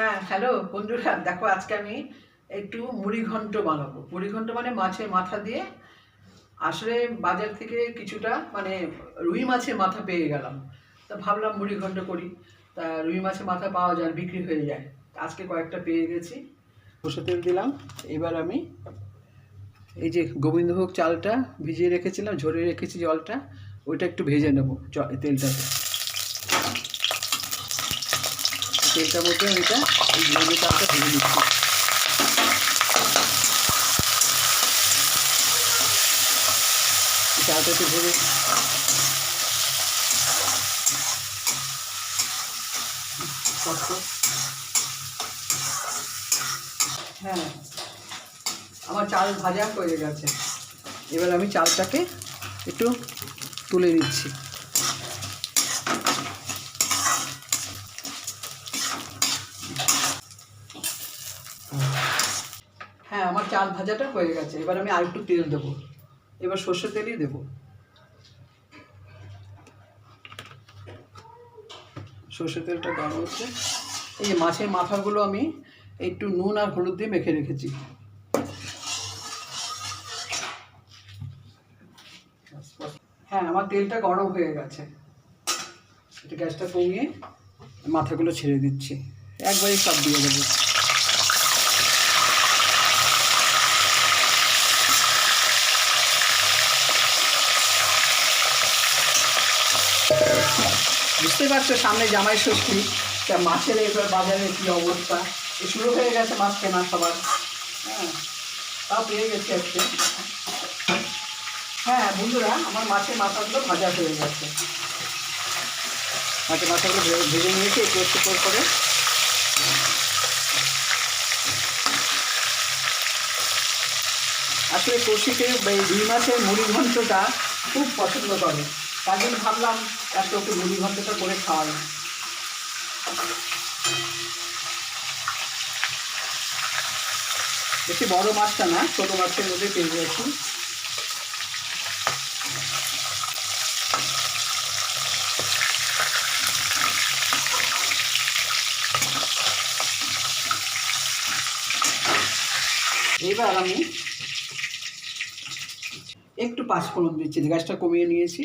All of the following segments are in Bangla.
হ্যাঁ হ্যালো বন্ধুরা, দেখো আজকে আমি একটু মুড়ি ঘন্ট বানাবো। মুড়ি ঘন্ট মানে মাছের মাথা দিয়ে আসলে বাজার থেকে কিছুটা মানে রুই মাছের মাথা পেয়ে গেলাম। তা ভাবলাম মুড়ি ঘন্ট করি। তা রুই মাছের মাথা পাওয়া যায়, বিক্রি হয়ে যায়। আজকে কয়েকটা পেয়ে গেছি। সরষে তেল দিলাম। এবার আমি এই যে গোবিন্দভোগ চালটা ভিজিয়ে রেখেছিলাম ঝরে রেখেছি জলটা, ওইটা একটু ভেজে নেব তেলটাতে। তেলটার মধ্যে এটা এই গোবিন্দ চালটা ভেজে নিচ্ছি। একটু ভেজে কষ্ট হ্যাঁ। আমার চাল ভাজা হয়ে গেছে। এবার আমি চালটাকে একটু তুলে নিচ্ছি হ্যাঁ আমার চাল ভাজাটা হয়ে গেছে। এবার আমি আর একটু তেল দেবো। এবার সর্ষের তেলই দেবো। সর্ষের তেলটা গরম হচ্ছে। এই মাছের মাথাগুলো আমি একটু নুন আর হলুদ দিয়ে মেখে রেখেছি। হ্যাঁ আমার তেলটা গরম হয়ে গেছে। একটু গ্যাসটা কমিয়ে মাথাগুলো ছেড়ে দিচ্ছি। একবারই সব দিয়ে দেবো। বুঝতে পারছ, সামনে জামাই ষষ্ঠী। তা মাছের এবার বাজারে কী অবস্থা? শুরু হয়ে গেছে মাছ কেনা সবার। হ্যাঁ তাও পেয়ে গেছি আজকে। হ্যাঁ বন্ধুরা, আমার মাছের মাথাগুলো ভাজা হয়ে গেছে। মাছের মাথাগুলো ভেজে নিয়েছি, একটু একটু করে আসলে কৌশিকে এই দুই মাসের মুড়ি ঘন্টটা খুব পছন্দ করে। তার জন্য ভাবলাম এত ওকে মুড়ি ঘন্টটা করে খাওয়াই। বেশি বড় মাছটা না, ছোটো মাছের মধ্যে পেয়ে গেছি এবার আমি একটু পাঁচফোড়ন দিচ্ছি, গ্যাসটা কমিয়ে নিয়েছি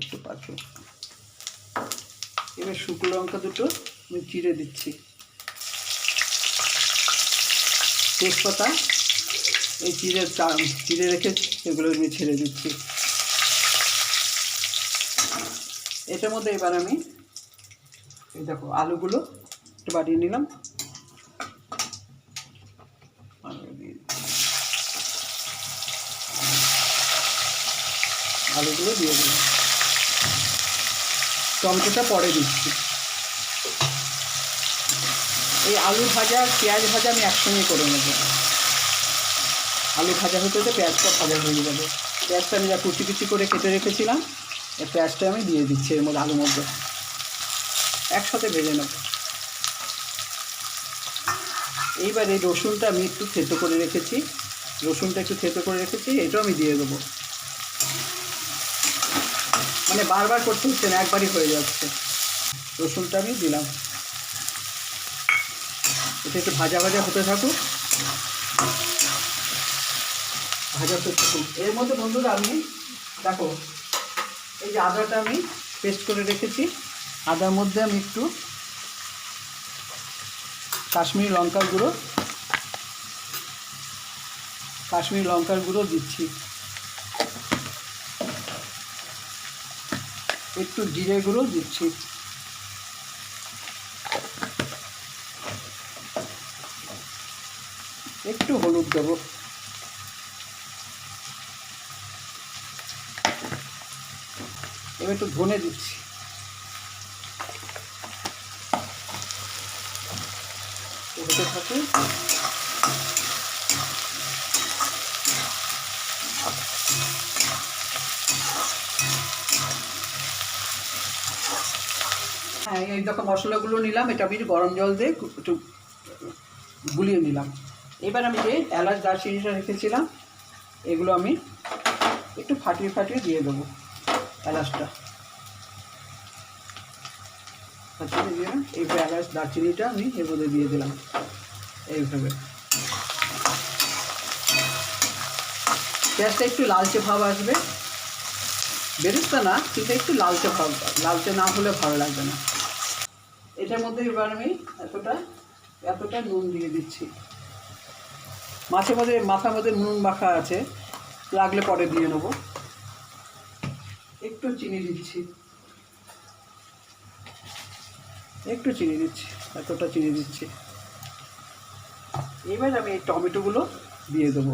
একটু পাঁচফোড়ন এবার শুকনো লঙ্কা দুটো আমি চিড়ে দিচ্ছি। তেজপাতা, এই চিড়ে চিড়ে রেখে এগুলো আমি ছেড়ে দিচ্ছি। এটার মধ্যে এবার আমি এই দেখো আলুগুলো একটু বাড়িয়ে নিলাম। আলুগুলো দিয়ে দিলাম। টমেটোটা পরে দিচ্ছি। এই আলু ভাজা, পেঁয়াজ ভাজা আমি একসঙ্গে করে নেব। আলু ভাজা হতে হতে পেঁয়াজটা ভাজা হয়ে যাবে। পেঁয়াজটা আমি যা কুচি কুচি করে কেটে রেখেছিলাম, এই পেঁয়াজটা আমি দিয়ে দিচ্ছি এর মধ্যে আলুর মধ্যে। একসাথে ভেজে নেব। এইবার এই রসুনটা আমি একটু থেতো করে রেখেছি। রসুনটা একটু থেতো করে রেখেছি, এটাও আমি দিয়ে দেবো। মানে বারবার করতে হচ্ছে না একবারই হয়ে যাচ্ছে। রসুনটা আমি দিলাম। এটা একটু ভাজা ভাজা হতে থাকুক। ভাজা হতে থাকুক। এর মধ্যে বন্ধুরা আমি, দেখো, এই যে আদাটা আমি পেস্ট করে রেখেছি। আদার মধ্যে আমি একটু কাশ্মীরি লঙ্কার গুঁড়ো, কাশ্মীরি লঙ্কার গুঁড়ো দিচ্ছি। একটু জিরে গুঁড়ো দিচ্ছি। একটু হলুদ দেবো। এবার একটু ধনে দিচ্ছি হতে থাকে হ্যাঁ এই দেখো মশলাগুলো নিলাম, এটা আমি গরম জল দিয়ে একটু গুলিয়ে নিলাম। এবার আমি যে এলাচ দারচিনিটা রেখেছিলাম, এগুলো আমি একটু ফাটিয়ে ফাটিয়ে দিয়ে দেবো এলাচটা। দারচিনি দিয়ে এইভাবে এলাচ দারচিনিটা আমি এর মধ্যে দিয়ে দিলাম, এইভাবে। পেঁয়াজটা একটু লালচে ভাব আসবে। বেরেস্তা না, কিন্তু একটু লালচে ভাব, লালচে না হলে ভালো লাগবে না। এটার মধ্যে এবার আমি এতটা এতটা নুন দিয়ে দিচ্ছি। মাছের মধ্যে, মাথার মধ্যে নুন মাখা আছে, লাগলে পরে দিয়ে নেব। একটু চিনি দিচ্ছি। একটু চিনি দিচ্ছি, এতটা চিনি দিচ্ছি। এবার আমি এই টমেটোগুলো দিয়ে দেবো।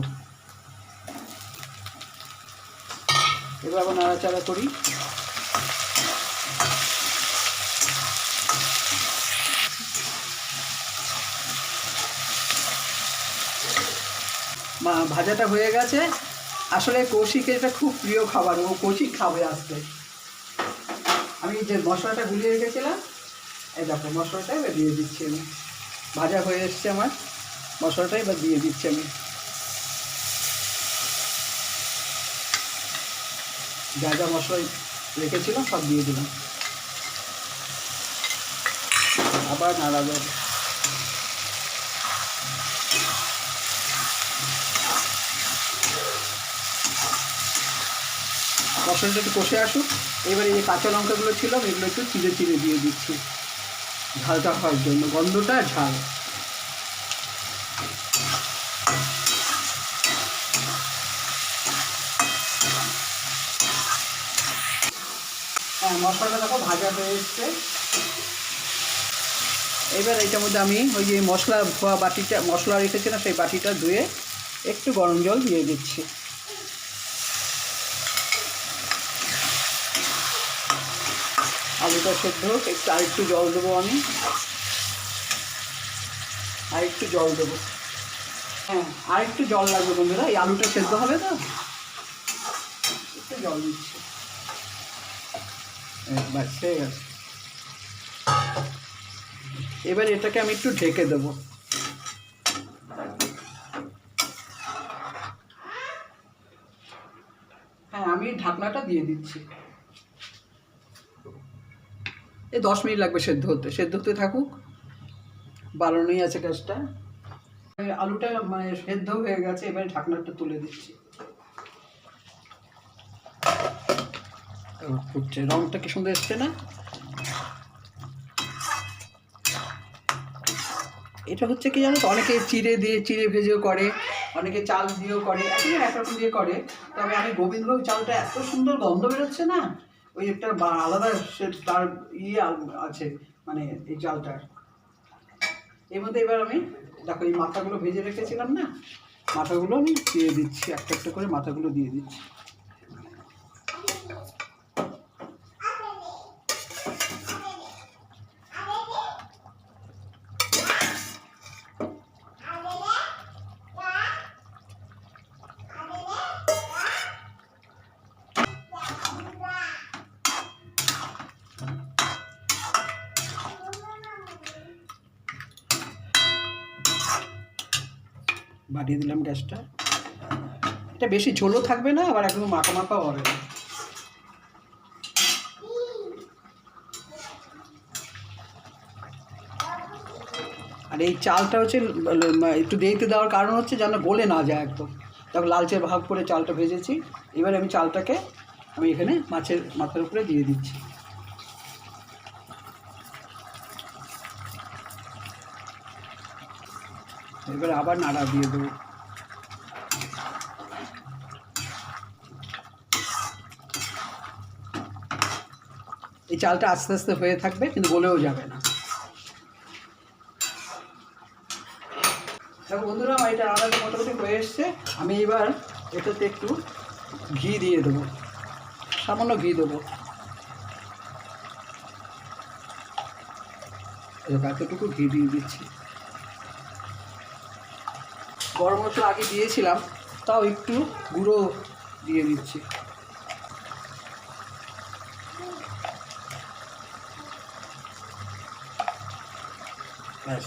এবার আবার নাড়াচাড়া করি। ভাজাটা হয়ে গেছে। আসলে কৌশিকের এটা খুব প্রিয় খাবার, ও কৌশিক খাবে আজকে। আমি যে মশলাটা গুলিয়ে রেখেছিলাম, এই দেখো মশলাটা এবার দিয়ে দিচ্ছি আমি। ভাজা হয়ে এসছে আমার, মশলাটা এবার দিয়ে দিচ্ছি আমি। যা যা মশলা রেখেছিলাম সব দিয়ে দিলাম। আবার নাড়া দেবো মশলাটা একটু কষে আসুক। এবারে এই কাঁচা লঙ্কাগুলো ছিল এগুলো একটু চিড়ে চিড়ে দিয়ে দিচ্ছি। ঝালটা হওয়ার জন্য, গন্ধটা ঝাল। হ্যাঁ মশলাটা দেখো ভাজা হয়ে এসছে। এবার এইটার মধ্যে আমি ওই যে মশলা ধোয়া বাটিটা, মশলা রেখেছিলাম, সেই বাটিটা ধুয়ে একটু গরম জল দিয়ে দিচ্ছি। আলুটা সেদ্ধ হোক একটু আরেকটু জল দেবো আমি। আর একটু জল দেবো। হ্যাঁ আর একটু জল লাগবে বন্ধুরা এই আলুটা সেদ্ধ হবে তো? একটু জল দিচ্ছি। হয়ে গেছে এবার এটাকে আমি একটু ঢেকে দেবো। হ্যাঁ আমি ঢাকনাটা দিয়ে দিচ্ছি। এই দশ মিনিট লাগবে সেদ্ধ হতে। সেদ্ধ হতে থাকুক। বাড়ানোই আছে গ্যাসটা আলুটা মানে সেদ্ধ হয়ে গেছে, এবারে ঢাকনাটা তুলে দিচ্ছি। ফুটছে। রঙটা কি সুন্দর এসছে না? এটা হচ্ছে কি জানো তো? অনেকে চিড়ে দিয়ে চিড়ে ভেজেও করে, অনেকে চাল দিয়েও করে এক রকম দিয়ে করে। তবে আমি গোবিন্দভোগ চালটা এত সুন্দর গন্ধ বেরোচ্ছে না? ওই একটা আলাদা তার ইয়ে আছে মানে এই চালটার এর মধ্যে এবার আমি, দেখো এই মাথাগুলো ভেজে রেখেছিলাম না? মাথাগুলো আমি দিয়ে দিচ্ছি, একটা একটা করে মাথাগুলো দিয়ে দিচ্ছি। বাড়িয়ে দিলাম গ্যাসটা। এটা বেশি ঝোলও থাকবে না, আবার একদম মাখা মাখাও হবে না। আর এই চালটা হচ্ছে, একটু দেরিতে দেওয়ার কারণ হচ্ছে যেন গলে না যায় একদম। তারপর লালচে ভাব করে চালটা ভেজেছি, এবার আমি চালটাকে আমি এখানে মাছের, মাথার উপরে দিয়ে দিচ্ছি। এবার আবার নাড়া দিয়ে দেবো। এই চালটা আস্তে আস্তে হয়ে থাকবে, কিন্তু গলেও যাবে না। দেখো বন্ধুরা এটা রান্নাটা মোটামুটি হয়ে এসছে। আমি এবার এটাতে একটু ঘি দিয়ে দেবো। সামান্য ঘি দেবো। এবার এতটুকু ঘি দিয়ে দিচ্ছি। গরম মশলা আগে দিয়েছিলাম, তাও একটু গুঁড়ো দিয়ে দিচ্ছি। ব্যাস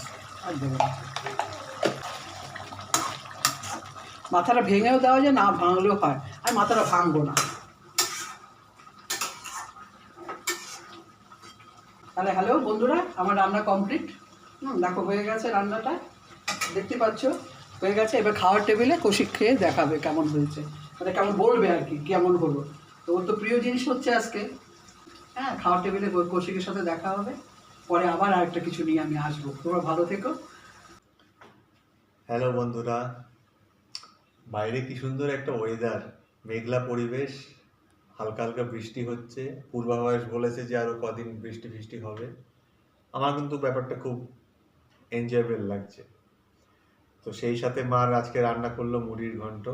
মাথাটা ভেঙেও দেওয়া যায় না, ভাঙলেও হয়, আর মাথাটা ভাঙবো না। তাহলে হ্যালো বন্ধুরা, আমার রান্না কমপ্লিট হুম, দেখো হয়ে গেছে রান্নাটা। দেখতে পাচ্ছ? হয়ে গেছে, এবার খাওয়ার টেবিলে কষি খেয়ে দেখাবে কেমন হয়েছে। মানে কেমন বলবে আর কি, কেমন হলো। তো ওর তো প্রিয় জিনিস হচ্ছে আজকে। হ্যাঁ খাওয়ার টেবিলে কৌশিকের সাথে দেখা হবে। পরে আবার আরেকটা কিছু নিয়ে আমি আসব। তোমরা ভালো থেকো। হ্যালো বন্ধুরা, বাইরে কি সুন্দর একটা ওয়েদার মেঘলা পরিবেশ হালকা হালকা বৃষ্টি হচ্ছে। পূর্বাভাস বলেছে যে আরও কদিন বৃষ্টি বৃষ্টি হবে। আমার কিন্তু ব্যাপারটা খুব এনজয়েবল লাগছে। তো সেই সাথে মার আজকে রান্না করল মুড়ির ঘন্ট,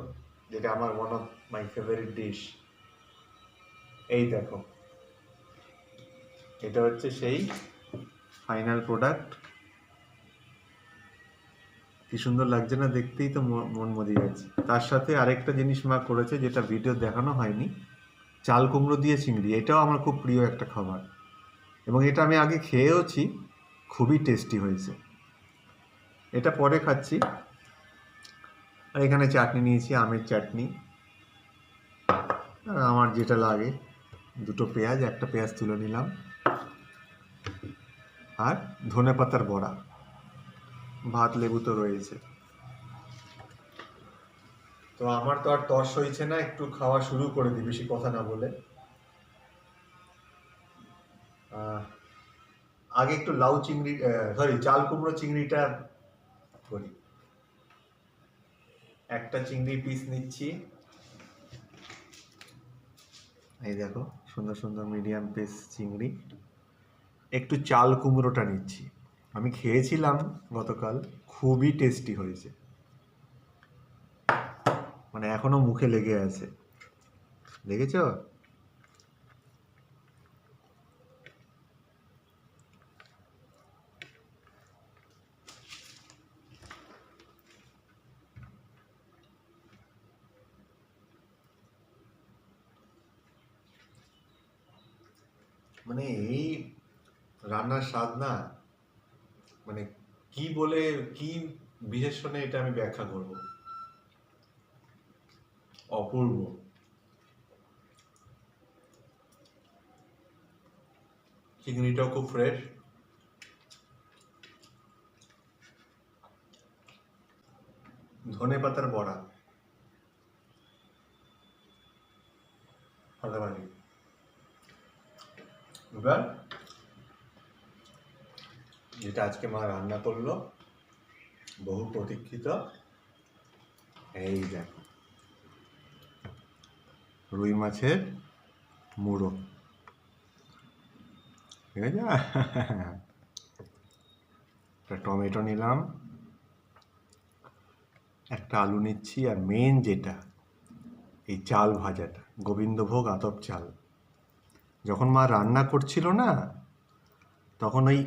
যেটা আমার one of my favourite dish এই দেখো। এটা হচ্ছে সেই ফাইনাল প্রোডাক্ট কি সুন্দর লাগছে না দেখতেই তো মন মরিয়ে যাচ্ছে। তার সাথে আরেকটা জিনিস মা করেছে, যেটা ভিডিও দেখানো হয়নি। চাল কুমড়ো দিয়ে চিংড়ি, এটাও আমার খুব প্রিয় একটা খাবার। এবং এটা আমি আগে খেয়েওছি, খুবই টেস্টি হয়েছে। এটা পরে খাচ্ছি। আর এখানে চাটনি নিয়েছি, আমের চাটনি। আর আমার যেটা লাগে, দুটো পেঁয়াজ, একটা পেঁয়াজ তুলে নিলাম। আর ধনে পাতার বড়া। ভাত, লেবু তো রয়েছে তো আমার তো আর তর্স হয়েছে না, একটু খাওয়া শুরু করে দিই, বেশি কথা না বলে। আগে একটু লাউ চিংড়ি সরি চাল কুমড়ো চিংড়িটা করি। একটা চিংড়ি পিস নিচ্ছি। এই দেখো, সুন্দর সুন্দর মিডিয়াম পিস চিংড়ি। একটু চাল কুমড়োটা নিচ্ছি। আমি খেয়েছিলাম গতকাল, খুবই টেস্টি হয়েছে। মানে এখনও মুখে লেগে আছে। লেগেছ? মানে এই রান্নার স্বাদ না মানে কি বলে, কি বিশেষণে এটা আমি ব্যাখ্যা করব? অপূর্ব। চিংড়িটাও খুব ফ্রেশ ধনে পাতার বড়া। ফাটাফাটি এবার যেটা আজকে মা রান্না করল, বহু প্রতীক্ষিত, এই দেখো। রুই মাছের মুড়ো। ঠিক আছে? একটা টমেটো নিলাম, একটা আলু নিচ্ছি, আর মেন যেটা, এই চাল ভাজাটা, গোবিন্দভোগ আতপ চাল। যখন মা রান্না করছিল না, তখন ওই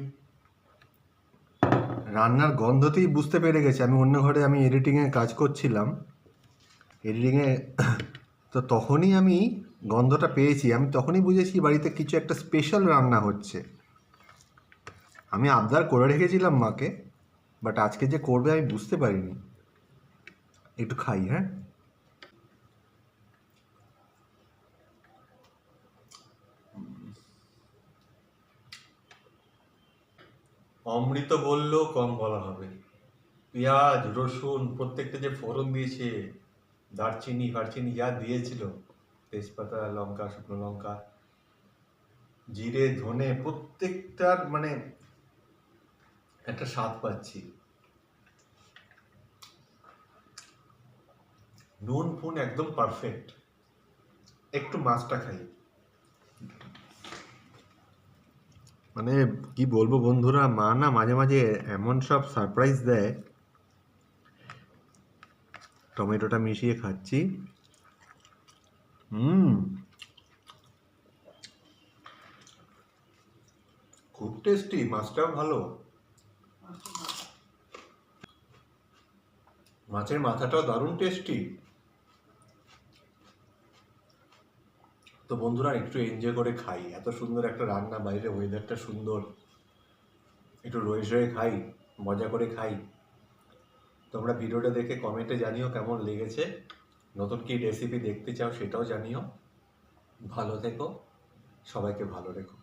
রান্নার গন্ধতেই বুঝতে পেরে গেছে। আমি অন্য ঘরে আমি এডিটিংয়ে কাজ করছিলাম। এডিটিংয়ে তো তখনই আমি গন্ধটা পেয়েছি। আমি তখনই বুঝেছি বাড়িতে কিছু একটা স্পেশাল রান্না হচ্ছে। আমি আবদার করে রেখেছিলাম মাকে বাট আজকে যে করবে আমি বুঝতে পারিনি। একটু খাই হ্যাঁ? অমৃত বললেও কম বলা হবে। পেঁয়াজ, রসুন, প্রত্যেকটা যে ফোড়ন দিয়েছে, দারচিনি, ফারচিনি যা দিয়েছিল, তেজপাতা, লঙ্কা, শুকনো লঙ্কা, জিরে, ধনে, প্রত্যেকটার মানে একটা স্বাদ পাচ্ছি। নুন, ফুন একদম পারফেক্ট একটু মাছটা খাই। মানে কি বলব বন্ধুরা মা না মাঝে মাঝে এমন সব সারপ্রাইজ দেয়। টমেটোটা মিশিয়ে খাচ্ছি। হুম। খুব টেস্টি মাছটাও ভালো। মাছের মাথাটাও দারুণ টেস্টি তো বন্ধুরা একটু এনজয় করে খাই। এত সুন্দর একটা রান্না, বাইরে ওয়েদারটা সুন্দর। একটু রয়ে সয়ে খাই, মজা করে খাই। তোমরা ভিডিওটা দেখে কমেন্টে জানিও কেমন লেগেছে। নতুন কি রেসিপি দেখতে চাও সেটাও জানিও। ভালো থেকো, সবাইকে ভালো রেখো।